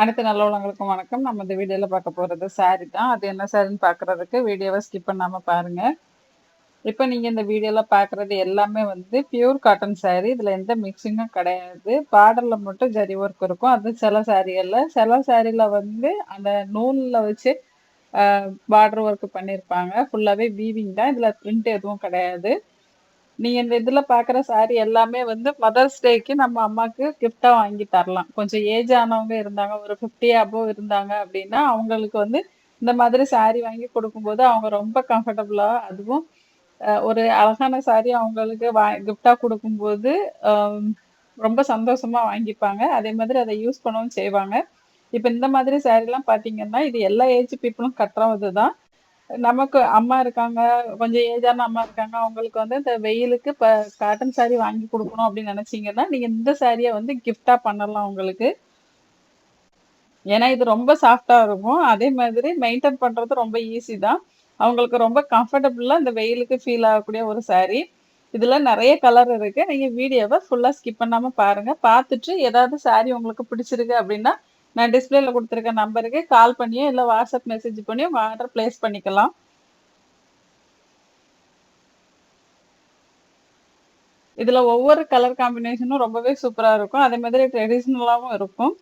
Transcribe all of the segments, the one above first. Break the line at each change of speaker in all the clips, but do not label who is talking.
அனைத்து நல்லவளங்களுக்கும் வணக்கம். நம்ம இந்த வீடியோவில் பார்க்க போகிறது சாரி தான். அது என்ன சாரின்னு பார்க்குறதுக்கு வீடியோவை ஸ்கிப் பண்ணாமல் பாருங்கள் இப்போ நீங்கள் இந்த வீடியோவில் பார்க்குறது எல்லாமே வந்து பியூர் காட்டன் சாரீ இதில் எந்த மிக்சிங்கும் கிடையாது. பார்டரில் மட்டும் ஜரி ஒர்க் இருக்கும். அது சில சாரிகளில் சில சாரியில் வந்து அந்த நூலில் வச்சு பார்டர் ஒர்க் பண்ணியிருப்பாங்க ஃபுல்லாகவே வீவிங் தான். இதில் பிரிண்ட் எதுவும் கிடையாது. நீங்கள் இந்த இதில் பார்க்குற சாரி எல்லாமே வந்து மதர்ஸ் டேக்கு நம்ம அம்மாவுக்கு கிஃப்டா வாங்கி தரலாம். கொஞ்சம் ஏஜ் ஆனவங்க இருந்தாங்க ஒரு ஃபிஃப்டி அபோவ் இருந்தாங்க அப்படின்னா அவங்களுக்கு வந்து இந்த மாதிரி சாரி வாங்கி கொடுக்கும்போது அவங்க ரொம்ப கம்ஃபர்டபுளாக அதுவும் ஒரு அழகான சாரி அவங்களுக்கு வா கிஃப்டா கொடுக்கும்போது ரொம்ப சந்தோஷமாக வாங்கிப்பாங்க. அதே மாதிரி அதை யூஸ் பண்ணவும் செய்வாங்க. இப்போ இந்த மாதிரி சாரிலாம் பார்த்தீங்கன்னா இது எல்லா ஏஜ் பீப்புளும் கட்டுறது தான் நமக்கு அம்மா இருக்காங்க கொஞ்சம் ஏஜான அம்மா இருக்காங்க. அவங்களுக்கு வந்து இந்த வெயிலுக்கு இப்போ காட்டன் சாரி வாங்கி கொடுக்கணும் அப்படின்னு நினைச்சீங்கன்னா நீங்க இந்த சாரியை வந்து கிஃப்டா பண்ணலாம் உங்களுக்கு. ஏன்னா இது ரொம்ப சாஃப்டா இருக்கும். அதே மாதிரி மெயின்டைன் பண்றது ரொம்ப ஈஸி தான். அவங்களுக்கு ரொம்ப கம்ஃபர்டபுளா இந்த வெயிலுக்கு ஃபீல் ஆகக்கூடிய ஒரு சாரி இதுல நிறைய கலர் இருக்கு. நீங்கள் வீடியோவை ஃபுல்லாக ஸ்கிப் பண்ணாம பாருங்க. பார்த்துட்டு ஏதாவது சாரி உங்களுக்கு பிடிச்சிருக்கு அப்படின்னா நான் டிஸ்பிளேல கொடுத்துருக்க நம்பருக்கு கால் பண்ணியோ இல்லை வாட்ஸ்அப் மெசேஜ் பண்ணியோ உங்கள் ஆர்டர் பிளேஸ் பண்ணிக்கலாம். இதில் ஒவ்வொரு கலர் காம்பினேஷனும் ரொம்பவே சூப்பராக இருக்கும். அதே மாதிரி ட்ரெடிஷ்னலாகவும் இருக்கும்.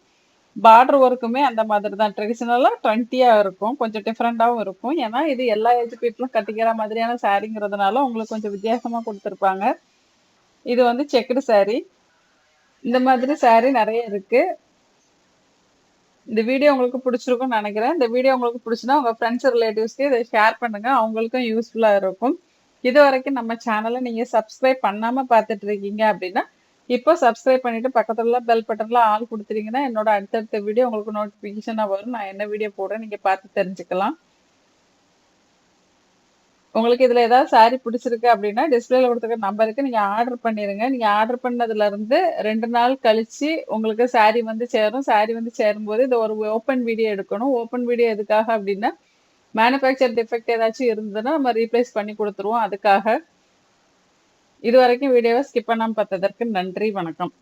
பார்டர் ஒர்க்குமே அந்த மாதிரி தான். ட்ரெடிஷ்னலாக டுவெண்ட்டியாக இருக்கும். கொஞ்சம் டிஃப்ரெண்ட்டாகவும் இருக்கும். ஏன்னா இது எல்லா ஏஜ் பீப்புளும் கட்டிக்கிற மாதிரியான சாரீங்கிறதுனால உங்களுக்கு கொஞ்சம் வித்தியாசமாக கொடுத்துருப்பாங்க. இது வந்து செக்குடு சாரீ இந்த மாதிரி சாரீ நிறைய இருக்குது இந்த வீடியோ உங்களுக்கு பிடிச்சிருக்கும்னு நினைக்கிறேன். இந்த வீடியோ உங்களுக்கு பிடிச்சுன்னா உங்கள் ஃப்ரெண்ட்ஸ் ரிலேட்டிவ்ஸ்க்கு இதை ஷேர் பண்ணுங்கள் அவங்களுக்கும் யூஸ்ஃபுல்லாக இருக்கும். இது வரைக்கும் நம்ம சேனலை நீங்கள் சப்ஸ்கிரைப் பண்ணாமல் பார்த்துட்டு இருக்கீங்க அப்படின்னா இப்போ சப்ஸ்கிரைப் பண்ணிவிட்டு பக்கத்துல பெல் பட்டனில் ஆள் கொடுத்துட்டீங்கன்னா என்னோட அடுத்தடுத்த வீடியோ உங்களுக்கு நோட்டிஃபிகேஷனாக வரும். நான் என்ன வீடியோ போடுறேன் நீங்கள் பார்த்து தெரிஞ்சுக்கலாம். உங்களுக்கு இதில் ஏதாவது சாரி பிடிச்சிருக்கு அப்படின்னா டிஸ்பிளேல கொடுத்துருக்க நம்பருக்கு நீங்கள் ஆர்டர் பண்ணிடுங்க நீங்கள் ஆர்டர் பண்ணதுலேருந்து ரெண்டு நாள் கழிச்சு உங்களுக்கு சாரி வந்து சேரும். சாரி வந்து சேரும் போது இந்த ஒரு ஓப்பன் வீடியோ எடுக்கணும். ஓப்பன் வீடியோ எதுக்காக அப்படின்னா மேனுஃபேக்சர் டிஃபெக்ட் ஏதாச்சும் இருந்ததுன்னா நம்ம ரீப்ளேஸ் பண்ணி கொடுத்துருவோம். அதுக்காக இது வரைக்கும் வீடியோவை ஸ்கிப் பண்ணாமல் பார்த்ததற்கு நன்றி. வணக்கம்.